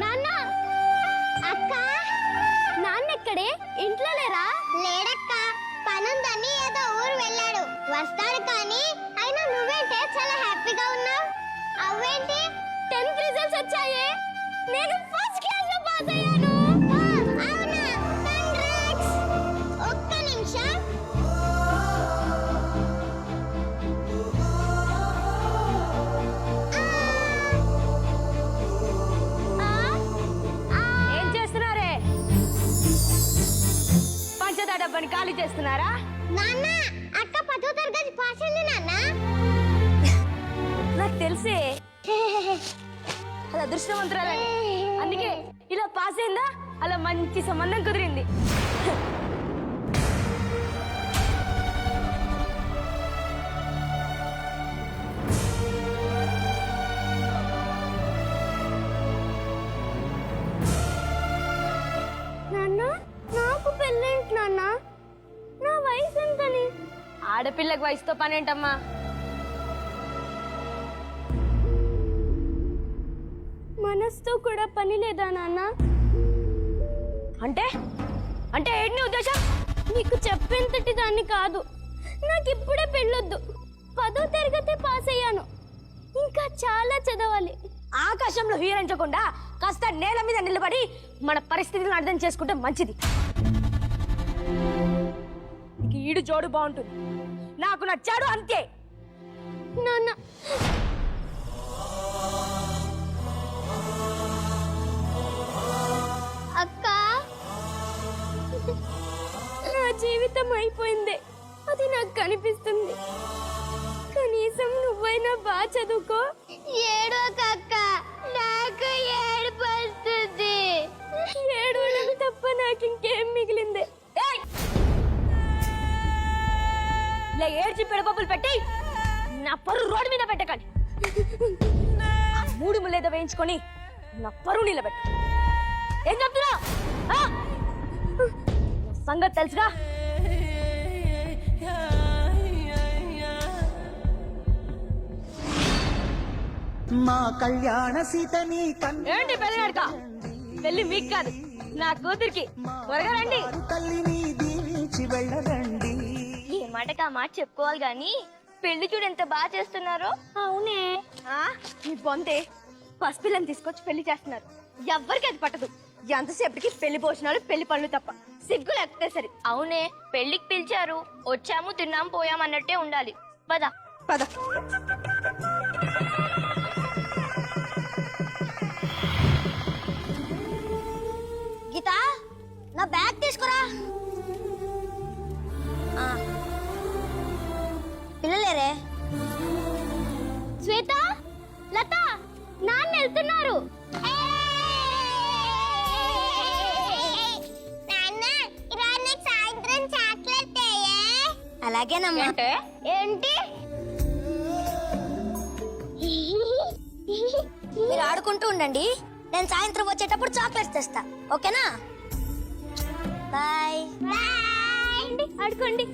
నాన్న! అక్క! నాన్న ఎక్కడే ఇంట్లో లేరా? లేడక్క. పనుందని ఏదో ఊరు వెళ్ళాడు. వస్తాడు కానీ అయినా నువ్వేంటే చాలా హ్యాపీగా ఉన్నావు? అవ్వేంటి? టెన్త్ రిజల్ట్స్ వచ్చాయే? నేను ఫస్ట్ క్లాస్లో పాస్ అయ్యాను ఖాళీ చేస్తున్నారా? నాన్న అక్క పదో తరగతి పాస్ అయింది నాన్న. నాకు తెలిసే. అలా అదృష్టవంతురాలని అందుకే ఇలా పాస్ అయిందా? అలా మంచి సంబంధం కుదిరింది. ఆడపిల్లకి వయసుతో పని ఏంటమ్మా మనసుతో కూడా పని లేదా నాన్న? అంటే? అంటే ఏంటి నీ ఉద్దేశం? నీకు చెప్పేంతటి దాన్ని కాదు. నాకు ఇప్పుడే పెళ్ళొద్దు. పదో తరగతి పాస్ అయ్యాను ఇంకా చాలా చదవాలి. ఆకాశంలో హీరించకుండా కాస్త నేల మీద నిలబడి మన పరిస్థితిని అర్థం చేసుకుంటే మంచిది. నీకు ఈడు జోడు బాగుంటుంది. నాకు నచ్చాడు అంతే. నాన్న. అక్క. నా జీవితం అయిపోయింది. అది నాకు కనిపిస్తుంది. కనీసం నువ్వైనా బాగా చదువుకో. ఏడ్చి పెడపప్పులు పెట్టి నా పరు రోడ్డు మీద పెట్టకండి. మూడు ముల్లేదో వేయించుకొని నా పరువు నిలబెట్టు ఏం చెప్తున్నా? సంగతి తెలుసుగా మా కళ్యాణ సీతని ఏంటి పెళ్ళాడక పెళ్ళి మీకు కాదు నా కూతురికి. త్వరగా రండి. తల్లిని దీవించి వెళ్ళరండి. మాటకి ఆ మాట చెప్పుకోవాలి గాని పెళ్ళి చూడు ఎంత బాగా చేస్తున్నారో. అవునే. మీ బొంతే. పసిపిల్లని తీసుకొచ్చి పెళ్ళి చేస్తున్నారు. ఎవ్వరికి అది పట్టదు. ఎంతసేపటికి పెళ్ళి భోజనాలు పెళ్ళి పనులు తప్ప. సిగ్గు లేకపోతే సరే. అవునే పెళ్ళికి పిలిచారు. వచ్చాము తిన్నాం పోయాం అన్నట్టే ఉండాలి. పద. పద. ఆడుకోండి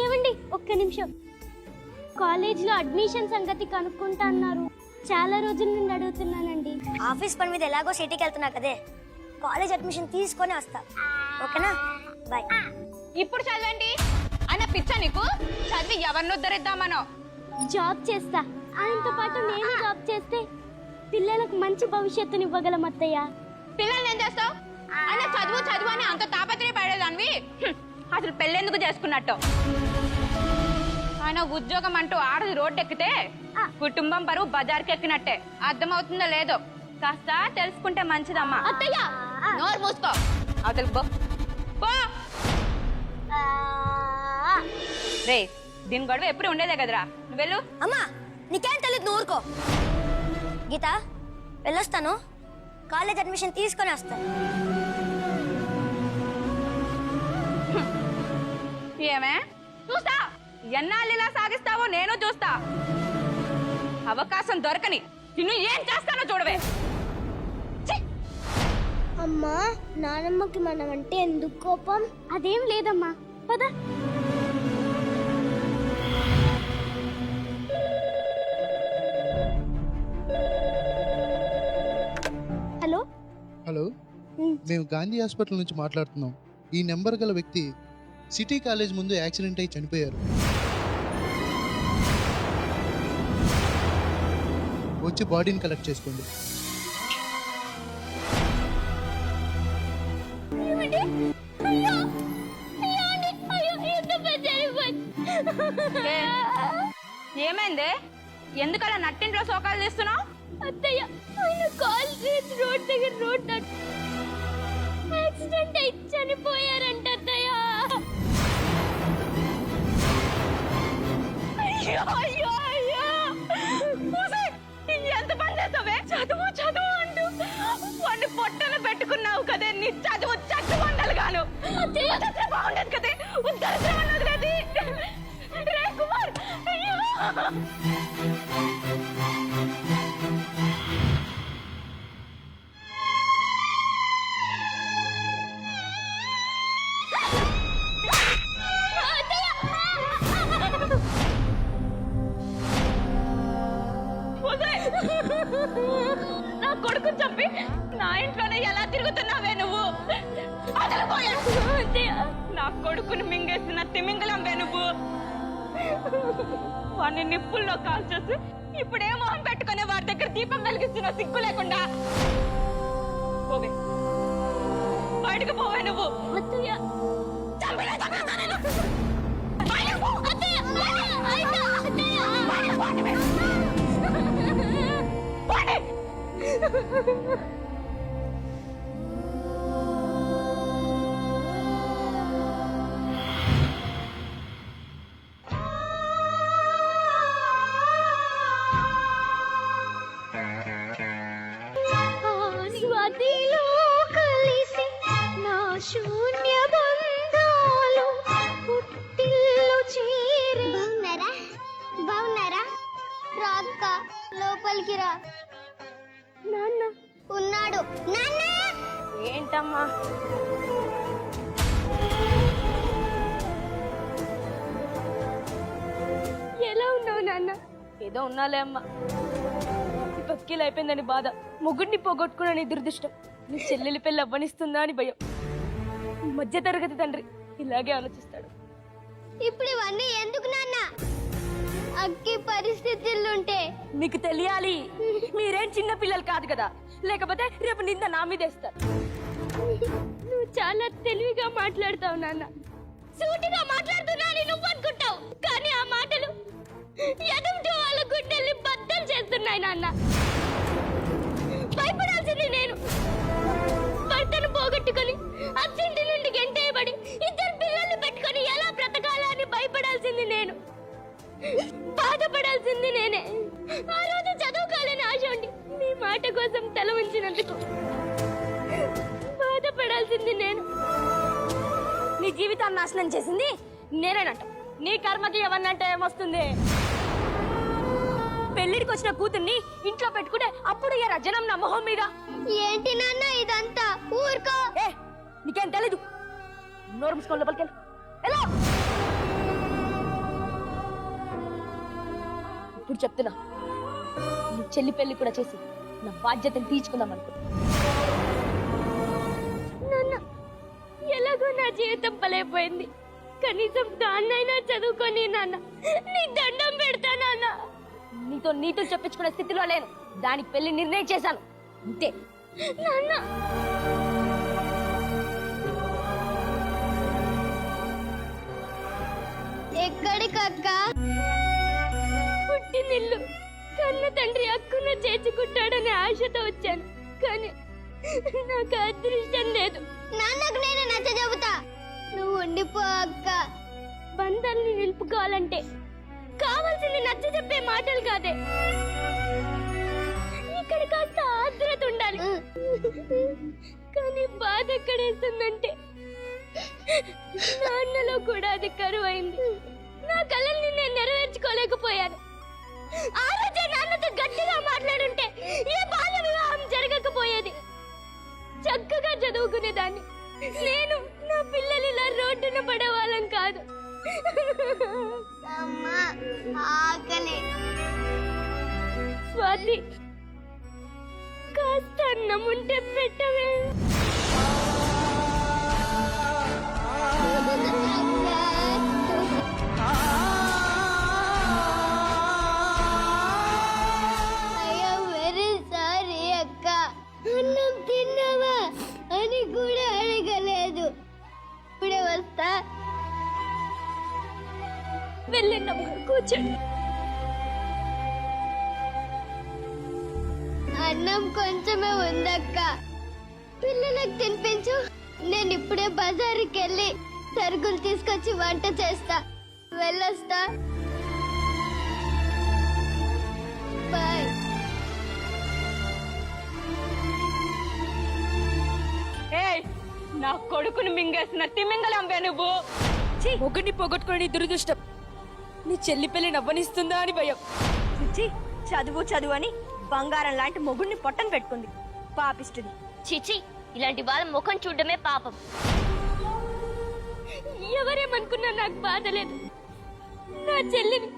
ఏమండి ఒక్క నిమిషం. కాలేజీలో అడ్మిషన్ సంగతి కనుక్కుంటా అన్నారు చాలా రోజుల నుండి అడుగుతున్నానండి. ఆఫీస్ పని మీద ఎలాగో సిటీకి వెళ్తున్నా కదే. కాలేజ్ అడ్మిషన్ తీసుకొని వస్తా. ఓకేనా? బాయ్. ఇప్పుడు చదవండి. అన్న పిచ్చ నీకు? చదివి ఎవరిని ఉద్ధరిద్దామనో? జాబ్ చేస్తా. ఆయనతో పాటు నేను జాబ్ చేస్తే పిల్లలకు మంచి భవిష్యత్తుని ఇవ్వగలం అత్తయ్య. పిల్లల్ని ఏం చేస్తావు? అన్న చదువు చదువు అని అంత తాపత్రయ పడేదానివి. అసలు పెళ్ళెందుకు చేసుకున్నట్టు? ఆయన ఉద్యోగం అంటూ ఆడది రోడ్డు ఎక్కితే కుటుంబం పరువు బజార్కి ఎక్కినట్టే అర్థమవుతుందో లేదో? కాస్త తెలుసుకుంటే మంచిదమ్మా. అత్తయ్య! నోరు మూసుకో. అవతలికి పో. పో. రే దీని గొడవ ఎప్పుడు ఉండేదే కదరా. నువ్వు వెళ్ళు. అమ్మా నీకేం తెలియదు నువ్వు ఊరుకో. గీత వెళ్ళొస్తాను. కాలేజ్ అడ్మిషన్ తీసుకొని వస్తాను. ఏమే చూస్తా! ఎన్నాళ్ళు ఇలా సాగిస్తావో నేను చూస్తా! అవకాశం దొరకని నిన్ను ఏం చేస్తానో చూడవే! అమ్మా నానమ్మకి మనం అంటే ఎందుకు కోపం? అదేం లేదమ్మా. పద. హలో? హలో మేము గాంధీ హాస్పిటల్ నుంచి మాట్లాడుతున్నాం. ఈ నెంబర్ గల వ్యక్తి సిటీ కాలేజ్ ముందు యాక్సిడెంట్ అయి చనిపోయారు. వచ్చి బాడీని కలెక్ట్ చేసుకోండి. ఏమైంది? ఎందుకలా నట్టింట్లో సోకాలు తీస్తున్నావు? అత్తయ్య ఆయన కాల్ రీచ్ రోడ్ దగ్గర రోడ్ దాటి యాక్సిడెంట్ అయి చనిపోయారంట అత్తయ్య. అయ్యో అయ్యో అయ్యో. ఎంత పని చేస్తావే చదువు చదువు అంటూ. వాడిని పొట్టన పెట్టుకున్నావు కదే నీ చదువు చచ్చి వండలు గాను చస్తే బాగుండదు కదే. ఉద్దరిద్రం అన్నది కదే రే కుమార్ అయ్యో. వాడిని నిప్పుల్లో కాల్చేసి ఇప్పుడే మొహం పెట్టుకునే వాడి దగ్గర దీపం వెలిగిస్తున్న సిగ్గు లేకుండా. పోవే. బయటకు పోవే నువ్వు. అత్తయ్య. చంపినా చంపేస్తా నేను. ఉన్నాడు. నాన్న! ఏంటమ్మా? ఎలా ఉన్నావు నాన్న? ఏదో ఉన్నాలే అమ్మా. బతికేలా అయిపోయిందని బాధ. మొగుడిని పోగొట్టుకున్న దురదృష్టం. నీ చెల్లెలి పెళ్ళి అవ్వనిస్తుందా అని భయం. మధ్య తరగతి తండ్రి ఇలాగే ఆలోచిస్తాడు. ఇప్పుడు ఇవన్నీ ఎందుకు నాన్న? అక్కి పరిస్థితులుంటే. మీకు తెలియాలి. మీరేం చిన్న పిల్లలు కాదు కదా. లేకపోతే రేపు నింద నా మీద వేస్తారు నువ్వు చాలా తెలివిగా మాట్లాడతావు నాన్న. సూటిగా మాట్లాడుతున్నాను నువ్వు అనుకుంటావు. కానీ ఆ మాటలు ఎదుటి వాళ్ళ గుండెల్ని బద్దలు చేస్తున్నాయి నాన్న. భయపడాల్సింది నేను. భర్తను పోగొట్టుకొని అత్తింటి నుండి గెంటేయబడి ఇద్దరు పిల్లల్ని పెట్టుకొని ఎలా బ్రతకాలా అని భయపడాల్సింది నేను. బాధపడాల్సింది నేనే. ఆ రోజు చదువుకోవాలని ఆశ ఉండి మీ మాట కోసం తల ఉంచినందుకు బాధపడాల్సింది నేను. నీ జీవితాన్ని నాశనం చేసింది నేనేనంట. నీ కర్మకి ఎవరినంటే ఏమొస్తుంది? పెళ్ళిడికి వచ్చిన కూతుర్ని ఇంట్లో పెట్టుకుంటే అప్పుడు ఏ రజనం నా మొహం మీద? ఏంటి నాన్న ఇదంతా? ఊరుకో. ఏ నీకేం తెలీదు. నోరు మూసుకొని లోపలికి వెళ్ళు. ఇప్పుడు చెప్తున్నా. నీ చెల్లి పెళ్ళి కూడా చేసి నా బాధ్యతను తీర్చుకుందాం అనుకున్నా నాన్న ఎలాగో నా జీవితం పలైపోయింది. కనీసం దాన్నైనా చదువుకొని నాన్న నీ దండం పెడతా నాన్న. నీతో నీతో చెప్పించుకునే స్థితిలో లేను. దానికి పెళ్ళి నిర్ణయం చేశాను. అంతే. నాన్న. ఎక్కడికక్క? పుట్టినిల్లు కన్న తండ్రి అక్కున చేర్చుకుంటాడనే ఆశతో వచ్చాను. కానీ నాకు అదృష్టం లేదు. నాన్నకు నేను నచ్చ చెబుతా. నువ్వు ఉండిపో అక్క. బంధాల్ని నిలుపుకోవాలంటే కావాల్సింది నచ్చ చెప్పే మాటలు కాదే. ఇక్కడ కాస్త ఆర్ద్రత ఉండాలి. కానీ బాధ ఎక్కడేస్తుందంటే నాన్నలో కూడా అది కరువు అయింది నా కళల్ని నేను నెరవేర్చుకోలేకపోయాను. చదువుకునేదాన్ని. నేను నా పిల్లలు ఇలా రోడ్డున పడేవాళ్ళం కాదు. స్వాతి కాస్త అన్నం ఉంటే పెట్టవే. వచ్చాడు. అన్నం కొంచెమే ఉందక్క. పిల్లలకు తినిపించు. నేను ఇప్పుడే బజారుకి వెళ్ళి సరుకులు తీసుకొచ్చి వంట చేస్తా. వెళ్ళొస్తా. బాయ్. ఏయ్ నా కొడుకుని మింగేసిన తిమింగలంబే నువ్వు. ఒకటి పొగొట్టుకుని దురదృష్టం. నీ చెల్లి పెళ్ళి నవ్వనిస్తుందా అని భయం. చిచ్చి చదువు చదువు అని బంగారం లాంటి మొగుడిని పొట్టన పెట్టుకుంది. పాపిస్తుంది. చిచి ఇలాంటి వాళ్ళ ముఖం చూడడమే పాపం. ఎవరేమనుకున్నా నాకు బాధ లేదు. నా చెల్లిని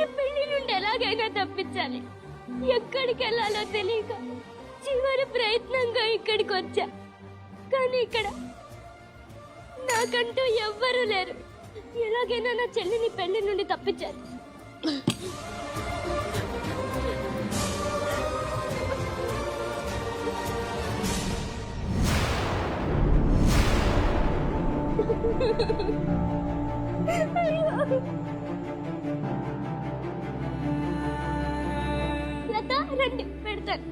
ఈ పెళ్ళి నుండి ఎలాగైనా తప్పించాలి. ఎక్కడికి వెళ్ళాలో తెలియక చివరి ప్రయత్నంగా ఇక్కడికి వచ్చా. కానీ ఇక్కడ నాకంటూ ఎవ్వరూ లేరు. ఎలాగైనా నా చెల్లిని పెళ్ళి నుండి తప్పించాలి లత రండి పెడతాను.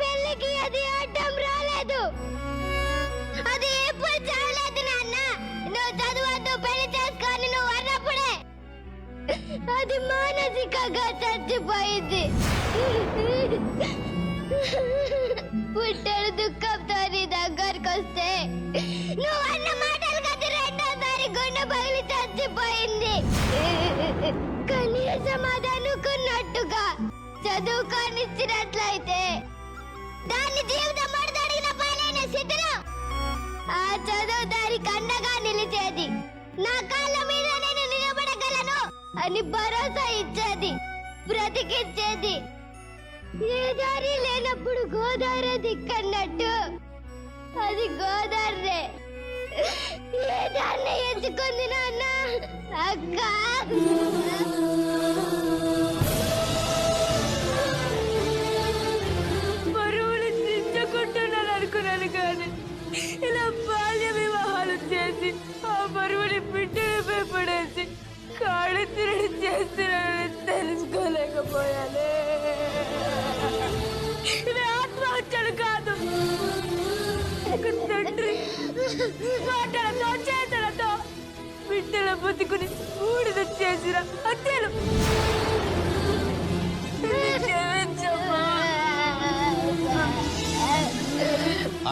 పెళ్ళికి పెళ్ళికి అది అడ్డం రాలేదు. అది ఎప్పుడు చాలేదు నాన్న. నువ్వు చదువద్దు పెళ్ళి చేసుకొని నువ్వు అన్నప్పుడే. అది మానసికంగా చచ్చిపోయింది. పుట్టడు దుఃఖంతో నీ దగ్గరకు వస్తే నువ్వు అన్న మాటలు కది రెండోసారి గుండె పగిలి చచ్చిపోయింది. కనీసం అది అనుకున్నట్టుగా చదువుకొనిచ్చినట్లయితే దాన్ని జీవితం మడతడిగిన పైన స్థితిలో ఆ చదువు దారి కండగా నిలిచేది. నా కాళ్ళ మీద నేను నిలబడగలను అని భరోసా ఇచ్చేది బ్రతికిచ్చేది. ఏ దారి లేనప్పుడు గోదావరి దిక్కన్నట్టు. అది గోదావరి ఏ దాన్ని ఎంచుకుంది నాన్న? అక్క. పరువుని బరువుని బిడ్డలపై పడేసి కాళ్ళు తిరడి చేస్తున్నానని తెలుసుకోలేకపోయానే. ఇది ఆత్మహత్యలు కాదు. ఒక తండ్రి మాటలతో చేతలతో బిడ్డల బతుకుని బూడిద చేసిన హత్యలు.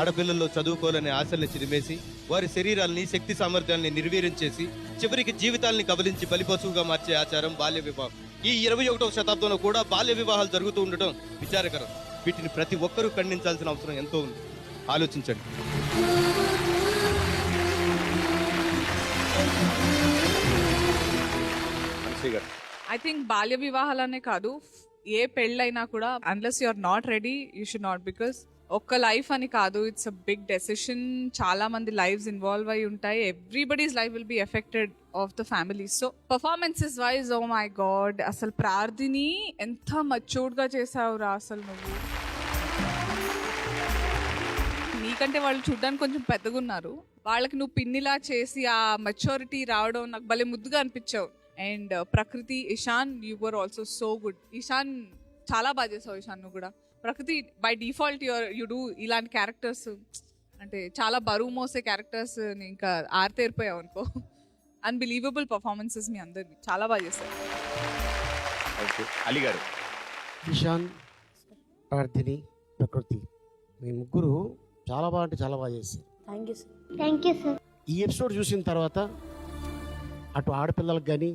ఆడపిల్లల్లో చదువుకోవాలనే ఆశల్ని చిరిమేసి వారి శరీరాల్ని శక్తి సామర్థ్యాల్ని నిర్వీర్యం చేసి చివరికి జీవితాల్ని కబలించి బలిపశువుగా మార్చే ఆచారం బాల్య వివాహం. ఈ ఇరవై ఒకటవ శతాబ్దంలో కూడా బాల్య వివాహాలు జరుగుతూ ఉండటం విచారకరం. వీటిని ప్రతి ఒక్కరూ ఖండించాల్సిన అవసరం ఎంతో ఉంది. ఆలోచించండి. ఐ థింక్ బాల్య వివాహాలనే కాదు ఏ పెళ్ళైనా కూడా unless you are not ready you should not because ఒక్క లైఫ్ అని కాదు ఇట్స్ అ బిగ్ డెసిషన్ చాలా మంది లైఫ్స్ ఇన్వాల్వ్ అయి ఉంటాయి. Everybody's life will be affected of the family so performances wise oh my god అసలు ప్రార్థిని ఎంత మచ్చోడ్గా చేసావురా అసలు నువ్వు. నీకంటే వాళ్ళు చూడ్డానికి కొంచెం పెద్దగా ఉన్నారు వాళ్ళకి నువ్వు పిన్నిలా చేసి ఆ మెచ్యూరిటీ రావడం నాకు భలే ముద్దుగా అనిపించావు. And uh, Prakriti Ishaan you were also so good Ishaan చాలా బాగా చేసావు ఇషాన్ నువ్వు కూడా. Prakriti by default your you do ఇలాంటి క్యారెక్టర్స్ అంటే చాలా బరువు మోసే క్యారెక్టర్స్ ఇంకా ఆరితేరిపోయావు అనుకో. అన్బిలీవబుల్ పర్ఫార్మెన్సెస్ మీ అందరివి. చాలా బాగా చేశారు. అలీ గారు. ఇషాన్ ప్రార్థిని ప్రకృతి. మీ ముగ్గురు చాలా బాగా అంటే చాలా బాగా చేశారు. Thank you sir thank you sir ఈ ఎపిసోడ్ చూసిన తర్వాత అటు ఆడపిల్లలకు కానీ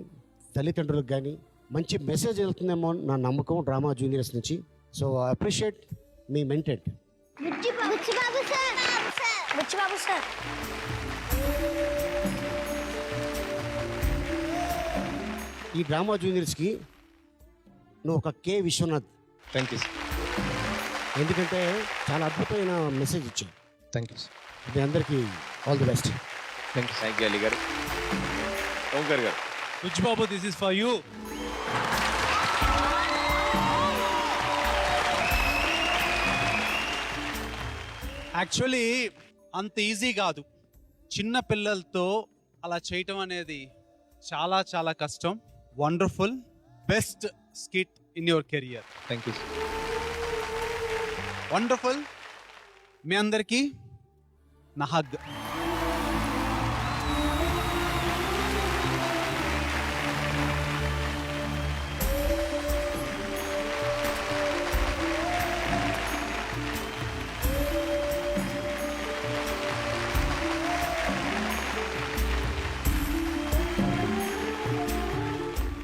తల్లిదండ్రులకు కానీ మంచి మెసేజ్ వెళ్తుందేమో అని నా నమ్మకం డ్రామా జూనియర్స్ నుంచి. సో అప్రిషియేట్ మీ సార్ సార్ ఈ డ్రామా జూనియర్స్కి నువ్వు ఒక కే విశ్వనాథ్. థ్యాంక్ యూ ఎందుకంటే చాలా అద్భుతమైన మెసేజ్ ఇచ్చావు. థ్యాంక్ యూ మీ అందరికీ all the best thank you thank you Ali garu. Omkar garu. Babu this is for you actually అంత ఈజీ కాదు. చిన్న పిల్లలతో అలా చేయటం అనేది చాలా చాలా కష్టం. Wonderful best skit in your career thank you wonderful మీ అందరికీ నా హగ్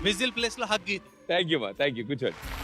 విజిల్ ప్లేస్లో హగ్ ఇది థ్యాంక్ యూ మా థ్యాంక్ యూ కూర్చోండి